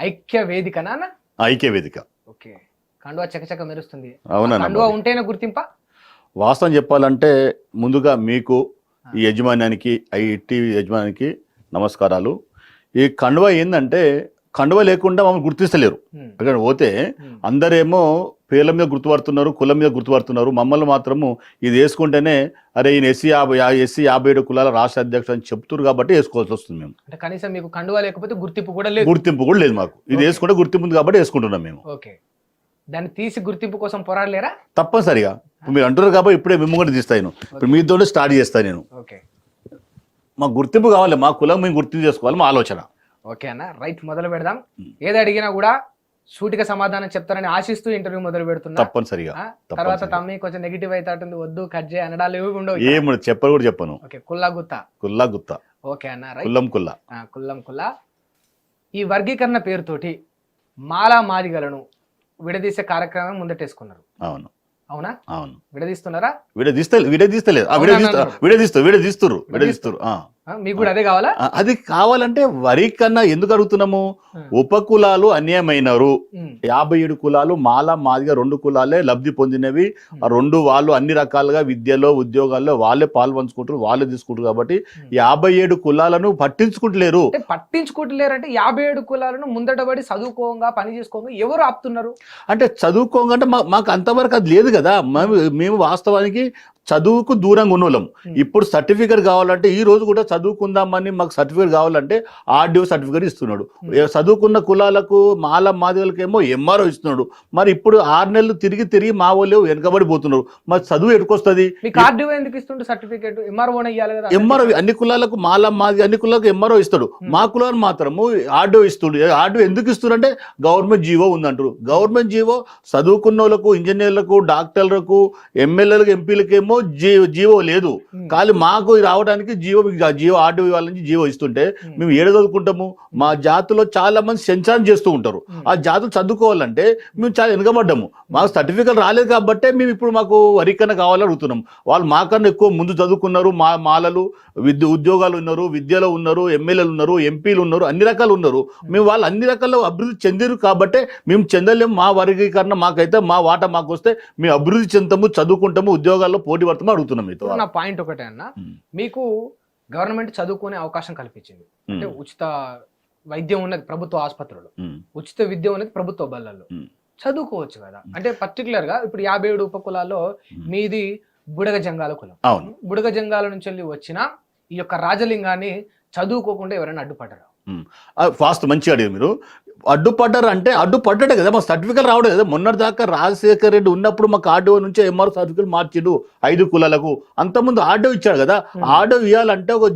ఐక్య అన్న? ఐక్య వేదిక ఓకే. కండువా చకచక మెరుస్తుంది. అవునన్నా కండువా. ఉంటేనే గుర్తింప? వాస్తవం చెప్పాలంటే ముందుగా మీకు ఈ యజమాన్యానికి ఈ టీవీ యజమానికి నమస్కారాలు. ఈ కండువ ఏంటంటే కండువ లేకుండా మమ్మల్ని గుర్తిస్తలేరు. అక్కడ పోతే అందరేమో పేర్ల మీద గుర్తుపడుతున్నారు కులం మీద గుర్తుపడుతున్నారు. మమ్మల్ని మాత్రము ఇది వేసుకుంటేనే అరే ఈయన ఎస్సీ యాభై ఎస్సీ యాభై ఏడు కులాల రాష్ట్ర అధ్యక్షుడు అని చెప్తున్నారు కాబట్టి వేసుకోవాల్సి వస్తుంది మేము. అంటే కనీసం మీకు కండువా లేకపోతే గుర్తింపు కూడా లేదు. గుర్తింపు కూడా లేదు మాకు. ఇది. వేసుకుంటే గుర్తింపు ఉంది కాబట్టి వేసుకుంటున్నాం మేము. ఓకే. దాన్ని తీసి గుర్తింపు కోసం పోరాడలేరా? తప్పనిసరిగా. మీరు అంటున్నారు కాబట్టి ఇప్పుడే మేము కూడా తీస్తాను ఇప్పుడు మీతో స్టార్ట్ చేస్తాను నేను. ఓకే. మాకు గుర్తింపు కావాలి మా కులం మేము గుర్తింపు చేసుకోవాలి మా ఆలోచన. ఓకే అన్న. రైట్ మొదలు పెడదాం. ఏది అడిగినా కూడా సూటిగా సమాధానం చెప్తారని ఆశిస్తూ ఇంటర్వ్యూ మొదలు పెడుతున్నా. తప్పనిసరిగా తర్వాత. తమ్మి కొంచెం నెగిటివ్ అయితే వద్దు కట్ చేయి అనడాలు ఏవి ఉండవు ఏం చెప్పరు కూడా చెప్పను. ఓకే కుల్లా గుత్తా. కుల్లా గుత్త. ఓకే అన్న కుల్లం కుల్లా. ఆ, కుల్లం కుల్లా. ఈ వర్గీకరణ పేరుతోటి మాలా మాదిగలను విడదీసే కార్యక్రమం ముందటేసుకున్నారు. అవును. అవునా? అవును. విడదీస్తున్నారా? విడదీస్తే విడదీస్తలేదు విడదీస్తా విడదీస్తురు విడదీస్తురు. ఆ, మీకు కూడా అదే కావాలా? అది కావాలంటే వరి కన్నా ఎందుకు అడుగుతున్నాము? ఆ. ఉపకులాలు అన్యాయమైనారు యాభై ఏడు కులాలు మాల మాదిగా రెండు కులాలే లబ్ధి పొందినవి. రెండు వాళ్ళు అన్ని రకాలుగా విద్యలో ఉద్యోగాల్లో వాళ్ళే పాలు పంచుకుంటారు వాళ్ళే తీసుకుంటారు కాబట్టి యాభై ఏడు కులాలను పట్టించుకుంటలేరు. అంటే పట్టించుకుంటలేరంటే యాభై ఏడు కులాలను ముందటబడి చదువుకోగా పని చేసుకోగా ఎవరు ఆపుతున్నారు? అంటే చదువుకోగానే మా- మాకు అంతవరకు అది లేదు కదా. మేము వాస్తవానికి చదువుకు దూరంగా ఉన్నోళ్ళం. ఇప్పుడు సర్టిఫికేట్ కావాలంటే ఈ రోజు కూడా చదువుకుందామని మాకు సర్టిఫికేట్ కావాలంటే ఆర్డీఓ సర్టిఫికేట్ ఇస్తున్నాడు. చదువుకున్న కులాలకు మాల మాదిగలకేమో ఎంఆర్ఓ ఇస్తున్నాడు. మరి ఇప్పుడు ఆరు నెలలు తిరిగి తిరిగి మా వాళ్ళు వెనకబడిపోతున్నారు. మరి చదువు ఎటుకొస్తుంది? ఎంఆర్ఓ అన్ని కులాలకు మాల మాది అన్ని కులాలకు ఎంఆర్ఓ ఇస్తాడు. మా కులాన్ని మాత్రము ఆర్డీఓ ఇస్తుడు. ఆర్డీఓ ఎందుకు ఇస్తుడంటే గవర్నమెంట్ జీవో ఉందంటారు గవర్నమెంట్ జీవో చదువుకున్న వాళ్ళకు ఇంజనీర్లకు డాక్టర్లకు ఎమ్మెల్యేలకు ఎంపీలకేమో జీ జీవో లేదు. ఉమ్, కానీ మాకు రావడానికి జీవో జీవో ఆర్డీఓ వాళ్ళ నుంచి జీవో ఇస్తుంటే మేము ఏడ చదువుకుంటాము? మా జాతిలో చాలా మంది సెన్సాన్ చేస్తూ ఉంటారు. ఆ జాతులు చదువుకోవాలంటే మేము చాలా వెనుకబడ్డాము. మాకు సర్టిఫికేట్ రాలేదు కాబట్టి మేము ఇప్పుడు మాకు వరికన్నా కావాలని అడుగుతున్నాం. వాళ్ళు మాకన్నా ఎక్కువ ముందు చదువుకున్నారు. మా మాలలు విద్య ఉద్యోగాలు ఉన్నారు విద్యలో ఉన్నారు ఎమ్మెల్యేలు ఉన్నారు ఎంపీలు ఉన్నారు అన్ని రకాలు ఉన్నారు. మేము వాళ్ళు అన్ని రకాల అభివృద్ధి చెందిరు కాబట్టే మేము చెందలేము. మా వర్గీకరణ మాకైతే మా వాటా మాకు వస్తే మేము అభివృద్ధి చెందుతాము చదువుకుంటాము ఉద్యోగాల్లో పోటీ పడతాము అడుగుతున్నాం మీతో? నా పాయింట్ ఒకటే అన్న. మీకు గవర్నమెంట్ చదువుకునే అవకాశం కల్పించింది. అంటే. ఉచిత వైద్యం ఉన్నది ప్రభుత్వ ఆసుపత్రులు. ఉచిత విద్య ఉన్నది ప్రభుత్వ బళ్ళల్లో. చదువుకోవచ్చు కదా. అంటే పర్టికులర్గా ఇప్పుడు యాభై ఏడు ఉపకులాల్లో. మీది బుడగ జంగాల కులం. బుడగ జంగాల నుంచి వెళ్ళి వచ్చిన ఈ యొక్క రాజలింగాన్ని చదువుకోకుండా ఎవరైనా అడ్డుపడ్డారు? ఫాస్ట్ మంచిగా అడిగారు మీరు. అడ్డుపడ్డారు అంటే అడ్డుపడ్డాడే కదా మా సర్టిఫికేట్ రావడం కదా మొన్నటి దాకా రాజశేఖర్ రెడ్డి ఉన్నప్పుడు మాకు ఆర్డీఓ నుంచి ఎంఆర్ సర్టిఫికేట్ మార్చిండు ఐదు కులాలకు. అంతకుముందు ఆర్డీఓ ఇచ్చాడు కదా. ఆర్డీఓ ఇవ్వాలంటే ఒక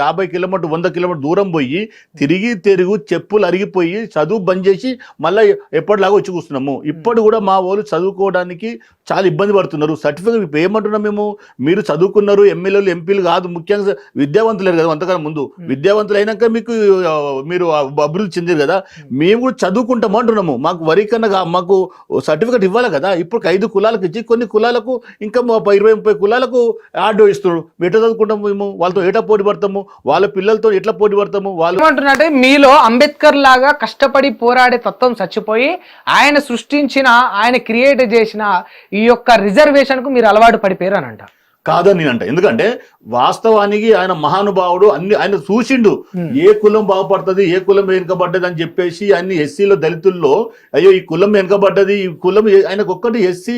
యాభై కిలోమీటర్ వంద కిలోమీటర్ దూరం పోయి తిరిగి తిరుగు చెప్పులు అరిగిపోయి చదువు బంద్ చేసి మళ్ళీ ఎప్పటిలాగా వచ్చి కూర్చున్నాము. ఇప్పుడు కూడా మా వాళ్ళు చదువుకోవడానికి చాలా ఇబ్బంది పడుతున్నారు. సర్టిఫికేట్ ఏమంటున్నాం మేము? మీరు చదువుకున్నారు ఎమ్మెల్యేలు ఎంపీలు కాదు ముఖ్యంగా విద్యావంతులు కదా అంతకన్నా ముందు. విద్యావంతులు అయినాక మీకు మీరు అభివృద్ధి చెందారు కదా Hmm. మేము కూడా చదువుకుంటాము అంటున్నాము. మాకు వరి కన్నా మాకు సర్టిఫికేట్ ఇవ్వాలి కదా? ఇప్పుడు ఐదు కులాలకు ఇచ్చి కొన్ని కులాలకు ఇంకా ఇరవై ముప్పై కులాలకు ఆర్డర్ ఇస్తున్నారు ఎట్లా చదువుకుంటాము మేము? వాళ్ళతో ఎట్లా పోటీ పడతాము? వాళ్ళ పిల్లలతో ఎట్లా పోటీ పడతాము? వాళ్ళు ఏమంటున్నట్టే మీలో అంబేద్కర్ లాగా కష్టపడి పోరాడే తత్వం చచ్చిపోయి ఆయన సృష్టించిన ఆయన క్రియేట్ చేసిన ఈ యొక్క రిజర్వేషన్కు మీరు అలవాటు పడిపోయారు అని అంట. కాదని నేను అంట ఎందుకంటే వాస్తవానికి ఆయన మహానుభావుడు అన్ని ఆయన చూసిండు. ఏ కులం బాగుపడుతుంది ఏ కులం వెనుకబడ్డది అని చెప్పేసి అన్ని ఎస్సీలో దళితుల్లో అయ్యో ఈ కులం వెనుకబడ్డది ఈ కులం ఆయనకు ఒక్కటి ఎస్సీ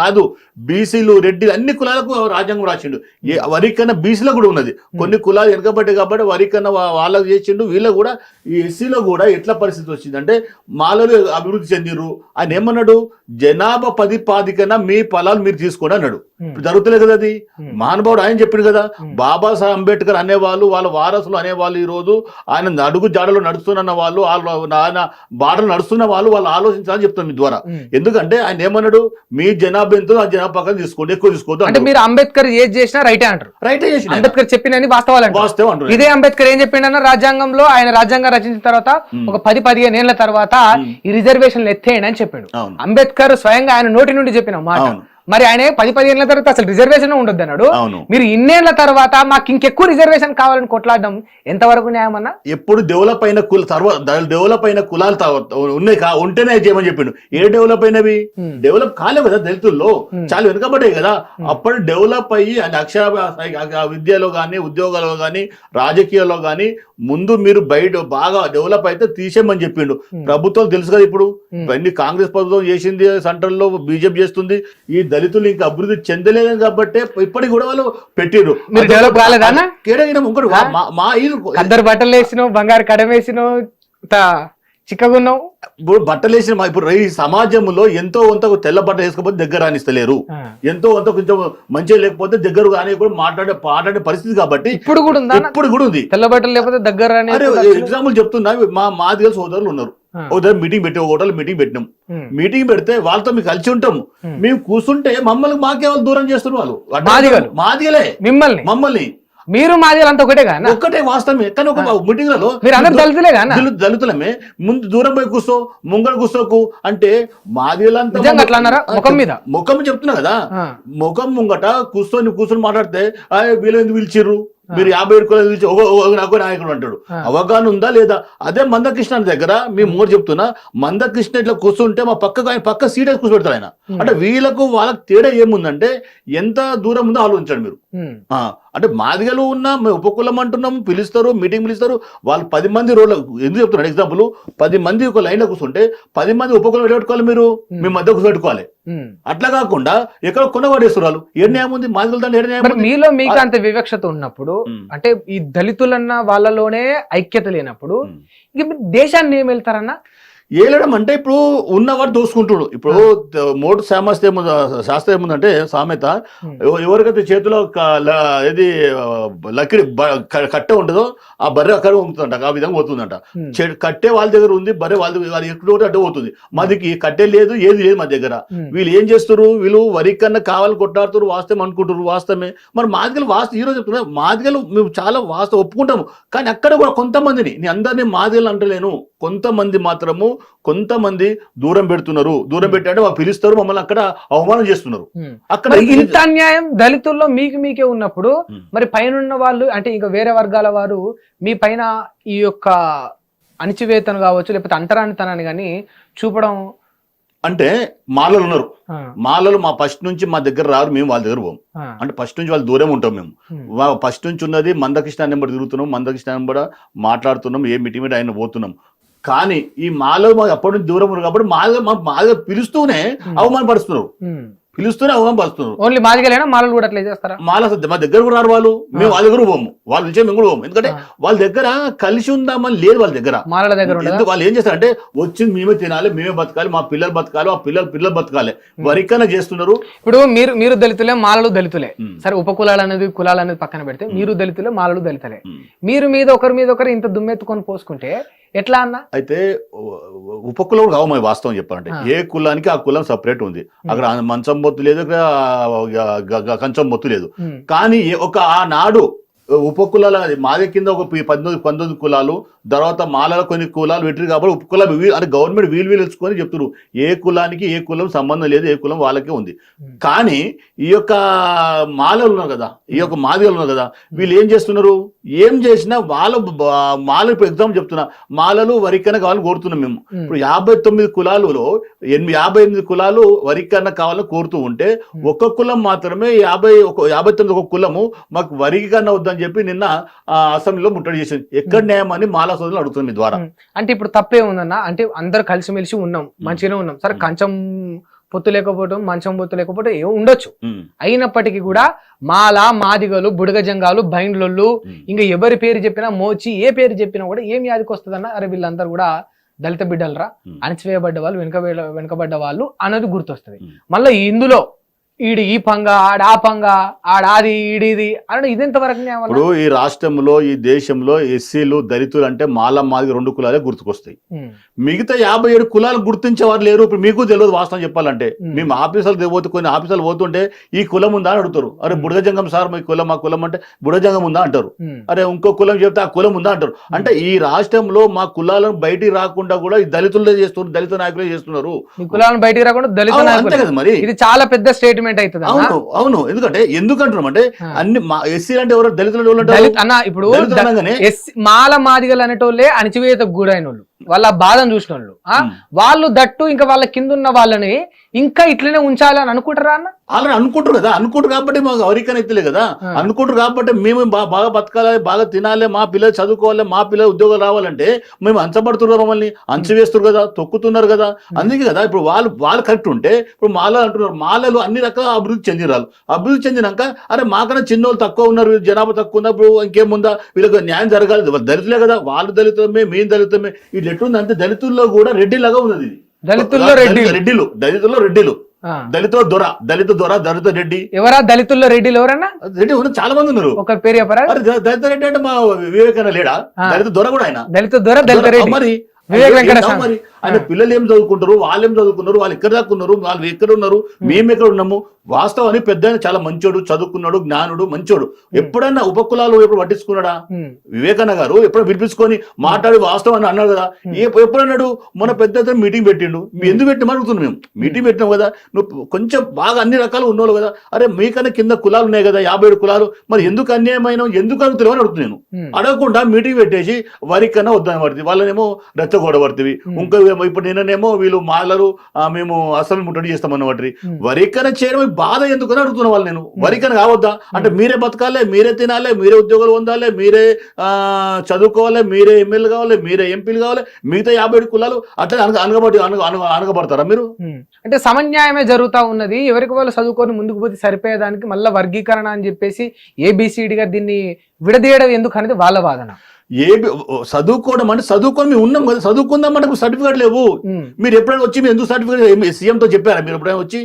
కాదు బీసీలు రెడ్డి అన్ని కులాలకు రాజ్యాంగం రాసిండు. ఏ వరికన్నా బీసీలో కూడా ఉన్నది. కొన్ని కులాలు వెనుకబడ్డాయి కాబట్టి వరికన్నా వాళ్ళకు చేసిండు. వీళ్ళకు కూడా ఈ ఎస్సీలో కూడా ఎట్లా పరిస్థితి వచ్చింది అంటే మాలలో అభివృద్ధి చెందిరు ఆయన ఏమన్నాడు? జనాభా పదిపాదికన మీ ఫలాలు మీరు తీసుకోండి అన్నాడు. జరుగుతలేదు కదా అది. మహానుభావుడు ఆయన చెప్పిండు కదా. బాబాసాహెబ్ అంబేద్కర్ అనేవాళ్ళు వాళ్ళ వారసులు అనేవాళ్ళు ఈ రోజు ఆయన అడుగు జాడలో నడుస్తున్న వాళ్ళు వాళ్ళ ఆయన బాటలు నడుస్తున్న వాళ్ళు వాళ్ళు ఆలోచించాలని చెప్తాను మీ ద్వారా. ఎందుకంటే ఆయన ఏమన్నాడు? మీ జనాభా ఎంతో ఆ జనాభా పక్కన తీసుకోండి ఎక్కువ తీసుకోవద్దు అంటే మీరు అంబేద్కర్ ఏది చేసినా రైటే అంటారు. రైట్ చేసిన అంబేద్కర్ చెప్పినని వాస్తవాలు అంటారు. వాస్తవం అంటున్నాడు. ఇదే అంబేద్కర్ ఏం చెప్పిండన్న? రాజ్యాంగంలో ఆయన రాజ్యాంగం రచించిన తర్వాత. ఒక పది పదిహేను ఏళ్ళ తర్వాత. ఈ రిజర్వేషన్లు ఎత్తేయండి అని చెప్పిండు. అంబేద్కర్ స్వయంగా ఆయన నోటి నుండి చెప్పిన మాట. మరి ఆయన పది పదిహేనుల తర్వాత అసలు రిజర్వేషన్ ఉండొద్దు అన్నాడు. మీరు ఇన్నేళ్ళ తర్వాత మాకు ఇంకెక్కువ రిజర్వేషన్ కావాలని కొట్లాడడం ఎంతవరకు న్యాయం అన్నా? ఎప్పుడు డెవలప్ అయిన కుల తర్వాత డెవలప్ అయిన కులాలు ఉన్నాయి కా ఉంటేనే చేయమని చెప్పిండు. ఏ డెవలప్ అయినవి. డెవలప్ కాలేవు కదా దళితుల్లో. చాలా వెనుకబడ్డాయి కదా. అప్పుడు డెవలప్ అయ్యి అక్షర విద్యలో కానీ ఉద్యోగాల్లో కానీ రాజకీయాల్లో కానీ ముందు మీరు బయట బాగా డెవలప్ అయితే తీసేయమని చెప్పిండు. ప్రభుత్వం తెలుసు కదా ఇప్పుడు. ఇవన్నీ కాంగ్రెస్ ప్రభుత్వం చేసింది సెంట్రల్లో బీజేపీ చేస్తుంది. ఈ దళితులు ఇంకా అభివృద్ధి చెందలేదని కాబట్టి ఇప్పటికి కూడా వాళ్ళు పెట్టిర్రు మీరు develop కాలేదా? కేడగిన ఇంకోటి? మా- ఇల్లు కద్దరు బట్టలు వేసినావు బంగారు కడం వేసినావు త- చిక్కగున్నావు ఇప్పుడు బట్టలు వేసిన మా- ఇప్పుడు ఈ సమాజంలో ఎంతో కొంత తెల్ల బట్ట వేసుకోకపోతే దగ్గర రానిస్తలేరు. ఎంతో కొంత కొంచెం మంచిగా లేకపోతే దగ్గర కానీ కూడా మాట్లాడే మాట్లాడే పరిస్థితి కాబట్టి ఇప్పుడు కూడా ఉందా? ఇప్పుడు కూడా ఉంది తెల్ల బట్టలు లేకపోతే దగ్గర ఎగ్జాంపుల్ చెప్తున్నా మా మాదిగల సోదరులు ఉన్నారు ఆ. ఒక దగ్గర మీటింగ్ పెట్టి హోటల్ మీటింగ్ పెట్టినాం. మీటింగ్ పెడితే వాళ్ళతో మేము కలిసి ఉంటాం. మేము కూర్చుంటే మమ్మల్ని మాకే వాళ్ళు దూరం చేస్తున్నారు వాళ్ళు? మాదిగలే మిమ్మల్ని మమ్మల్ని మీరు మాది అంతా ఒకటే కదా ఒక్కటే వాస్తవమే. కానీ ఒక మీటింగ్లలో మీరు అందరు దళితులే దళితు- దళితులమే. ముందు దూరం పోయి కూర్చో ముంగడ కూర్చోకు. అంటే మాదిలంతా అట్లా అన్నారా? ముఖం మీద? ముఖం చెప్తున్నా కదా. ముఖం ముంగట కూర్చొని కూర్చొని మాట్లాడితే "ఆయ్, వీళ్ళు ఎందుకు పిలిచిర్రు? మీరు యాభై ఏడు కులాలు పిలిచి ఒక ఒక నాకు నాయకుడు అంటాడు. అవగాహన ఉందా లేదా? అదే మందకృష్ణ దగ్గర మీ మూడు చెప్తున్నా మందకృష్ణ ఇట్లా కూర్చుంటే మా పక్కకు ఆయన పక్క సీట్ కూర్చోబెడతారు ఆయన. అంటే వీళ్ళకు వాళ్ళకి తేడా ఏముందంటే ఎంత దూరం ఉందో ఆలోచించండి మీరు. అంటే మాదిగలు ఉన్నా మేము ఉపకులం అంటున్నాం పిలుస్తారు మీటింగ్ పిలుస్తారు వాళ్ళు పది మంది రోడ్ల ఎందుకు చెప్తున్నాడు ఎగ్జాంపుల్ పది మంది ఒక లైన్లో కూర్చుంటే పది మంది ఉపకులం పెట్టుకోవాలి మీరు? మీ మధ్య కూర్చోబెట్టుకోవాలి. అట్లా కాకుండా ఎక్కడ కొనబడేస్తున్నారు ఏ న్యాయం ఉంది? మాదిగల దాంట్లో న్యాయం? మీలో మీకు అంత వివక్షత ఉన్నప్పుడు ఉమ్. అంటే ఈ దళితులన్న వాళ్ళలోనే ఐక్యత లేనప్పుడు మీరు దేశాన్ని ఏం వెళ్తారన్నా? ఏలడం అంటే ఇప్పుడు ఉన్నవాడు దోసుకుంటుడు. ఇప్పుడు మోటు ఏముంది శాస్త్రం ఏముందంటే సామెత ఎవరికైతే చేతిలో క- ల- ఇది ఆ, లకిడి బ- క- కట్టె ఉంటుందో ఆ బర్రె అక్కడ ఉంటుందంట ఆ విధంగా పోతుందంట. కట్టె వాళ్ళ దగ్గర ఉంది బర్రె వాళ్ళ దగ్గర వాళ్ళు ఎక్కడ అడ్డు పోతుంది. మాదికి కట్టె లేదు ఏది లేదు మా దగ్గర. వీళ్ళు ఏం చేస్తారు వీళ్ళు వరి కన్నా కావాలని కొట్టాడుతారు వాస్తవం అనుకుంటారు వాస్తవమే. మరి మాదిగలు వాస్తవం ఈరోజు చెప్తున్నా మాదిగలు మేము చాలా వాస్తవం ఒప్పుకుంటాము. కానీ అక్కడ కూడా కొంతమందిని నేను అందరినీ మాదిగలు అంటలేను. కొంతమంది మాత్రము కొంతమంది దూరం పెడుతున్నారు. దూరం పెట్టాలంటే వాళ్ళు పిలుస్తారు మమ్మల్ని అక్కడ అవమానం చేస్తున్నారు. అక్కడ ఇంత అన్యాయం దళితుల్లో మీకు మీకే ఉన్నప్పుడు. మరి పైన వాళ్ళు అంటే ఇంకా వేరే వర్గాల వారు మీ పైన ఈ యొక్క అణిచివేతను కావచ్చు లేకపోతే అంటరానితనాన్ని కానీ చూపడం అంటే మాలలు ఉన్నారు. మాలలు మా ఫస్ట్ నుంచి మా దగ్గర రారు మేము వాళ్ళ దగ్గర పోం. అంటే ఫస్ట్ నుంచి వాళ్ళు దూరం ఉంటాం మేము. ఫస్ట్ నుంచి ఉన్నది మందకృష్ణ నెంబర్ తిరుగుతున్నాం మందకృష్ణ నెంబర్ మాట్లాడుతున్నాం ఏ మీటింగ్ మీద ఆయన పోతున్నాం. కానీ ఈ మాలో మాకు అప్పటి నుంచి దూరం ఉన్నారు కాబట్టి మాలో మా మాలో పిలుస్తూనే అవమానపరుస్తున్నారు. పిలుస్తూనే అవమానపరుస్తున్నారు. ఓన్లీ మాదిగలేనా మాలలు కూడా అట్లా చేస్తారా? మాల మా దగ్గర కూడా రారు వాళ్ళు. మేము వాళ్ళ దగ్గర పోము. వాళ్ళ నుంచి మేము కూడా పోము. ఎందుకంటే. వాళ్ళ దగ్గర కలిసి ఉందామని లేదు వాళ్ళ దగ్గర. మాలల దగ్గర ఎందుకు? వాళ్ళు ఏం చేస్తారంటే వచ్చింది మేమే తినాలి మేమే బతకాలి మా పిల్లలు బతకాలి మా పిల్లలు పిల్లలు బతకాలి. వరికన్నా చేస్తున్నారు. ఇప్పుడు మీరు మీరు దళితులే మాలలు దళితులే. సరే ఉపకులాలు అనేది కులాలు అనేది పక్కన పెడితే మీరు దళితులే మాలలు దళితులే. మీరు మీద ఒకరి మీద ఒకరు ఇంత దుమ్మెత్తుకొని పోసుకుంటే ఎట్లా అన్న? అయితే ఉపకులం కావు మరి వాస్తవం చెప్పాలంటే. ఏ కులానికి ఆ కులం సపరేట్ ఉంది. అక్కడ మంచం బొత్తు లేదు కంచం బొత్తు లేదు. కానీ ఒక ఆనాడు ఉపకులాల మాదే కింద ఒక పి- పద్దెనిమిది పంతొమ్మిది కులాలు తర్వాత మాలలో కొన్ని కులాలు పెట్టారు కాబట్టి ఉపకులాలు వీ- అంటే గవర్నమెంట్ వీలు వీలు తెలుసుకొని చెప్తున్నారు ఏ కులానికి ఏ కులం సంబంధం లేదు ఏ కులం వాళ్ళకే ఉంది. కానీ ఈ యొక్క మాలలు ఉన్నారు కదా ఈ యొక్క మాదిగలు ఉన్నారు కదా వీళ్ళు ఏం చేస్తున్నారు? ఏం చేసినా వాళ్ళ మాల ఇప్పుడు ఎగ్జామ్ చెప్తున్నా. మాలలు వరికన్న కావాలని కోరుతున్నాం మేము. ఇప్పుడు యాభై తొమ్మిది కులాలలో ఎనిమిది యాభై ఎనిమిది కులాలు వరికన్న కావాలని కోరుతూ ఉంటే ఒక్క కులం మాత్రమే యాభై ఒక యాభై తొమ్మిది ఒక కులము మాకు వరికి కన్నా వద్దని చెప్పి నిన్న అసెంబ్లీలో ముట్టడి చేసింది. ఎక్కడ న్యాయం అని మాలా సోదరులు అడుగుతుంది మీ ద్వారా. అంటే ఇప్పుడు తప్పే ఉందన్న. అంటే అందరు కలిసిమెలిసి ఉన్నాం. మంచిగానే ఉన్నాం. సరే కంచం పొత్తు లేకపోవడం మంచం పొత్తు లేకపోవడం ఏమో ఉండొచ్చు. అయినప్పటికీ కూడా మాల మాదిగలు బుడగ జంగాలు బైండ్లొల్లు. ఇంకా ఎవరి పేరు చెప్పినా మోచి ఏ పేరు చెప్పినా కూడా ఏం యాదికి వస్తుందన్న? అరే వీళ్ళందరూ కూడా దళిత బిడ్డలరా. అణచివేయబడ్డ వాళ్ళు వెనుక వెనుకబడ్డ వాళ్ళు అన్నది గుర్తొస్తుంది. మళ్ళీ ఇందులో ఈడి ఈ పంగ ఆడ ఆ పంగ ఆడ అది ఈడిది అని ఇదెంత వరకు న్యాయం అన్న? ఇప్పుడు ఈ రాష్ట్రంలో ఈ దేశంలో ఎస్సీలు దళితులు అంటే మాల మాదిగ రెండు కులాలే గుర్తుకొస్తాయి. మిగతా యాభై ఏడు కులాలు గుర్తించేవారు లేరు. ఇప్పుడు మీకు తెలియదు వాస్తవం చెప్పాలంటే. మేము ఆఫీసులు పోతే కొన్ని ఆఫీసులు పోతుంటే ఈ కులం ఉందా అని అడుగుతారు. అరే. బుడగజంగం సార్ మీ కులం మా కులం అంటే బుడగజంగం ఉందా అంటారు. అరే ఇంకో కులం చెప్తే ఆ కులం ఉందా అంటారు. అంటే ఈ రాష్ట్రంలో మా కులాలను బయటికి రాకుండా కూడా ఈ దళితులే చేస్తున్నారు దళిత నాయకులే చేస్తున్నారు. కులాలను బయటికి రాకుండా దళిత. అంతే కదా మరి. ఇది చాలా పెద్ద స్టేట్మెంట్ డెవలప్మెంట్ అవుతుంది అవును అవును. ఎందుకంటే ఎందుకు అంటున్నాం అంటే. అన్ని ఎస్సీ అంటే ఎవరు దళితులు అన్న ఇప్పుడు మాల మాదిగలు అనేటోళ్ళే అణచివేతకు గురైన వాళ్ళు వాళ్ళ బాధను చూసిన వాళ్ళు. వాళ్ళు దట్టు ఇంకా వాళ్ళ కింద ఉన్న వాళ్ళని ఇంకా ఇట్లనే ఉంచాలి అని అనుకుంటారా అన్న? వాళ్ళని అనుకుంటారు కదా అనుకుంటారు కాబట్టి మాకు ఎవరికైనా ఎత్తలే కదా. అనుకుంటారు కాబట్టి మేము బాగా బతకాలి బాగా తినాలి మా పిల్లలు చదువుకోవాలి మా పిల్లలు ఉద్యోగాలు రావాలంటే మేము అంచబడుతున్నారు మమ్మల్ని అంచవేస్తారు కదా తొక్కుతున్నారు కదా. అందుకే కదా ఇప్పుడు వాళ్ళు వాళ్ళు కరెక్ట్ ఉంటే ఇప్పుడు మాల అంటున్నారు మాలలు అన్ని రకాల అభివృద్ధి చెందిరాలు. అభివృద్ధి చెందినాక అరే మాకన్నా చిన్నోళ్ళు తక్కువ ఉన్నారు జనాభా తక్కువ ఉన్నప్పుడు ఇంకేముందా? వీళ్ళకి న్యాయం జరగాలి. వాళ్ళు దళితులే కదా వాళ్ళు దళితమే మేము దళితమే ఇట్లా ఎట్లుంది అంటే దళితుల్లో కూడా రెడ్డిలాగా ఉన్నది ఇది. దళితుల్లో రెడ్డి. రెడ్డిలు. దళితుల్లో రెడ్డిలు. దళిత దొర. దళిత దొర దళిత రెడ్డి. ఎవరా? దళితుల్లో రెడ్డిలు ఎవరన్నా? రెడ్డి ఉన్న చాలా మంది ఉన్నారు. ఒక పేరు చెప్పరా? దళిత రెడ్డి అంటే మా వివేకానంద లేడా. దళిత దొర కూడా ఆయన. దళిత దొర దళిత రెడ్డి. మరి. వివేక్ వెంకట. మరి? ఆయన. పిల్లలు ఏం చదువుకుంటారు? వాళ్ళు ఏం చదువుకున్నారు? వాళ్ళు ఎక్కడ దాకా ఉన్నారు? వాళ్ళు ఎక్కడ ఉన్నారు? మేము ఎక్కడ ఉన్నాము? వాస్తవాన్ని పెద్ద చాలా మంచోడు చదువుకున్నాడు జ్ఞానుడు మంచోడు. ఎప్పుడైనా ఉపకులాలు ఎప్పుడు పట్టించుకున్నాడా. వివేకానంద గారు ఎప్పుడు పిలిపించుకొని మాట్లాడి వాస్తవం అని అన్నాడు కదా? ఏ ఎప్పుడు అన్నాడు? మన పెద్ద మీటింగ్ పెట్టిండు. ఎందుకు పెట్టిన అడుగుతున్నాం మేము. మీటింగ్ పెట్టినాం కదా? నువ్వు కొంచెం బాగా అన్ని రకాలు ఉన్నోళ్ళు కదా? అరే మీకన్నా కింద కులాలు ఉన్నాయి కదా? యాభై ఏడు కులాలు. మరి ఎందుకు అన్యాయమైన ఎందుకు అడుగుతున్నావు అని అడుగుతున్నాను. అడగకుండా మీటింగ్ పెట్టేసి వరికన్నా వద్దని పడుతుంది. వాళ్ళనేమో రెచ్చగొడ పడుతుంది. ఇంకా ఇప్పుడు నిన్ననేమో వీళ్ళు మాలరు మేము అసలు ముట్టడి చేస్తామన్న వాటి. వరికన చేయడం బాధ ఎందుకని అడుగుతున్నా వాళ్ళు నేను. వరికన కావద్దా? అంటే మీరే బతకాలి మీరే తినాలి మీరే ఉద్యోగాలు పొందాలి మీరే చదువుకోవాలి మీరే ఎమ్మెల్యే కావాలి మీరే ఎంపీలు కావాలి మిగతా యాభై ఏడు కులాలు అట్లా అనగ అనగబడి అనగ అనగ- అనగబడతారా మీరు. అంటే సమన్యాయమే జరుగుతా ఉన్నది. ఎవరికి వాళ్ళు చదువుకొని ముందుకు పోతే సరిపోయేదానికి మళ్ళీ వర్గీకరణ అని చెప్పేసి ఏబిసిడిగా దీన్ని విడదీయడం ఎందుకు అనేది వాళ్ళ వాదన. ఏ చదువుకోవడం అంటే చదువుకొని మేము ఉన్నాం కదా చదువుకుందాం అంటే సర్టిఫికేట్ లేవు. మీరు ఎప్పుడైనా వచ్చి మీరు ఎందుకు సర్టిఫికేట్ సీఎంతో చెప్పారా? మీరు ఎప్పుడైనా వచ్చి.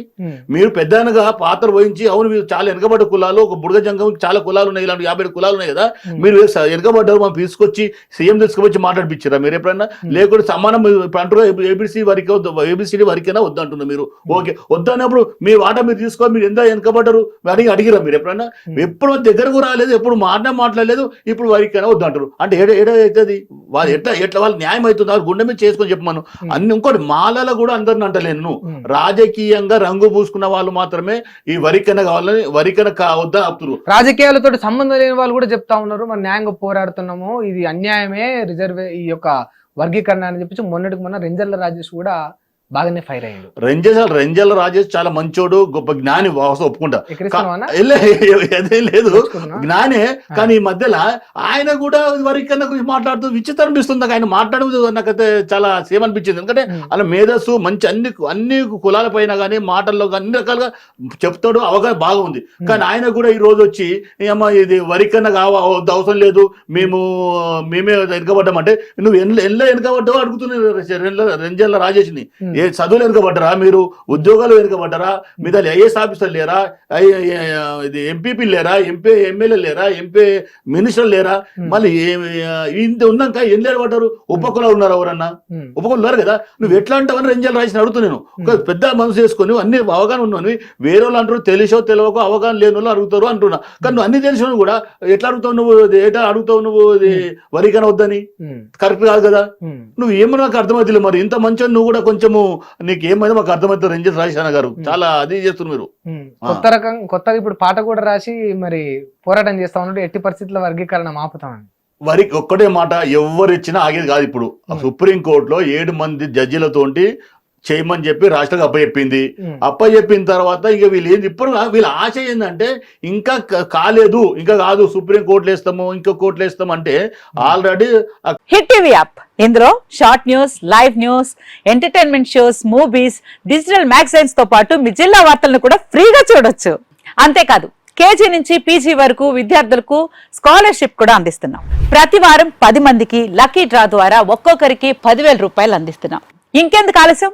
మీరు పెద్దనగా పాత్ర వహించి అవును మీరు చాలా వెనకబడ్డ కులాలు ఒక బుడగ జంగం చాలా కులాలు ఉన్నాయి ఇలాంటి యాభై కులాలు ఉన్నాయి కదా. మీరు వెనకబడ్డారు మనం తీసుకొచ్చి సీఎం తీసుకొచ్చి మాట్లాడిపించారా మీరు ఎప్పుడైనా? లేకుంటే సమానం అంటారు ఏబిసి వరకు ఏబిసిడి వరకేనా వద్దంటున్నారు మీరు. ఓకే వద్దన్నప్పుడు మీ వాటా మీరు తీసుకో మీరు ఎంత వెనకబడ్డారు? అని అడిగిరా మీరు ఎప్పుడైనా. ఎప్పుడు దగ్గరకు రాలేదు ఎప్పుడు మాట మాట్లాడలేదు ఇప్పుడు వరకేనా వద్దంటారు అంటే ఏడ ఏడ అవుతుంది? వాళ్ళు ఎట్లా ఎట్లా వాళ్ళు న్యాయం అవుతుంది? వాళ్ళు గుండె మీద చేసుకొని చెప్పమను. అన్ని ఇంకోటి మాలలో కూడా అందరిని అంటలేను. రాజకీయంగా రంగు పూసుకున్న వాళ్ళు మాత్రమే ఈ వరికన కావాలని వరికన కావద్దని ఆపుతున్నారు రాజకీయాలతో సంబంధం లేని వాళ్ళు కూడా చెప్తా ఉన్నారు. మరి న్యాయంగా పోరాడుతున్నాము. ఇది అన్యాయమే రిజర్వే ఈ యొక్క వర్గీకరణ అని చెప్పేసి మొన్నటికి మొన్న రెంజర్ల రాజేష్ కూడా బాగానే ఫైర్ అయ్యాడు. రెంజల్ రెంజల్ రాజేష్ చాలా మంచోడు గొప్ప జ్ఞాని ఒప్పుకుంటా. అదేం లేదు? జ్ఞానే కానీ ఈ మధ్యలో ఆయన కూడా వరికన్న గురించి మాట్లాడుతూ విచిత్రం అనిపిస్తుంది నాకు. ఆయన మాట్లాడదు నాకైతే చాలా సేమ్ అనిపించింది. ఎందుకంటే. అలా మేధస్సు మంచి అన్ని అన్ని కులాల పైన కానీ మాటల్లో కానీ అన్ని రకాలుగా చెప్తాడు అవగాహన బాగుంది. కానీ ఆయన కూడా ఈ రోజు వచ్చి ఏమో ఇది వరికన్నా కావ? వద్దు, అవసరం లేదు. మేము మేమే వెనుకబడ్డామంటే నువ్వు ఎల్ల ఎల్ల వెనుకబడ్డావు? అడుగుతున్నావు రెంజల్ల రాజేష్ని. ఏ చదువులు వెనుకబడ్డరా? మీరు ఉద్యోగాలు వెనుకబడ్డరా? మీద ఐఏఎస్ ఆఫీసర్ లేరా? ఇది ఎంపీపీ లేరా? ఎంపీ ఎమ్మెల్యే లేరా? ఎంపీ మినిస్టర్ లేరా. మళ్ళీ ఏ- ఇంత ఉన్నాక ఎన్ని లేరు పడ్డారు? ఉపకులు ఉన్నారు ఎవరన్నా. ఉపకులు ఉన్నారు కదా. నువ్వు ఎట్లా అంటావని రెంజల్ రాసిన అడుగుతున్నాను ఒక పెద్ద మనసు చేసుకొని అన్ని అవగాహన ఉన్నాను వేరే వాళ్ళు అంటారు తెలిసో తెలియకో అవగాహన లేని వాళ్ళు అడుగుతారు అంటున్నా. కానీ నువ్వు అన్ని తెలిసిన కూడా ఎట్లా అడుగుతావు నువ్వు? ఎట్లా అడుగుతావు నువ్వు? వరికన వద్దని. కరెక్ట్ కాదు కదా. నువ్వు ఏమో నాకు అర్థమవుతుంది మరి. ఇంత మంచి నువ్వు కూడా కొంచెము నీకు ఏమైనా మాకు అర్థమవుతుంది రంజిత్ రాజేష్ గారు. చాలా అది చేస్తున్నారు మీరు. కొత్త రకం కొత్తగా ఇప్పుడు పాట కూడా రాసి మరి పోరాటం చేస్తా ఉన్నాడు ఎట్టి పరిస్థితుల్లో వర్గీకరణ ఆపుతామని వరికి ఒక్కటే మాట ఎవరు ఇచ్చినా ఆగేది కాదు ఇప్పుడు. Hmm. సుప్రీం కోర్టులో ఏడు మంది జడ్జిలతోటి చేయమని చెప్పి రాష్ట్రం అప్పచెప్పింది ఉమ్. అప్పచెప్పిన తర్వాత ఇక వీళ్ళు ఏంది? ఇప్పుడు వీళ్ళ ఆశ ఏంటంటే ఇంకా కాలేదు ఇంకా కాదు సుప్రీం కోర్టులు వేస్తాము ఇంకా కోర్టులు వేస్తాము అంటే ఆల్రెడీ హిట్ టీవీ యాప్. ఇందులో short news live news entertainment shows movies digital మ్యాగజైన్స్తో పాటు మీ జిల్లా వార్తలను కూడా ఫ్రీగా చూడొచ్చు. అంతేకాదు కేజీ నుంచి పీజీ వరకు విద్యార్థులకు స్కాలర్షిప్ కూడా అందిస్తున్నాం. ప్రతి వారం పది మందికి లక్కీ డ్రా ద్వారా ఒక్కొక్కరికి పదివేల రూపాయలు అందిస్తున్నాం. ఇంకెందుకు ఆలస్యం?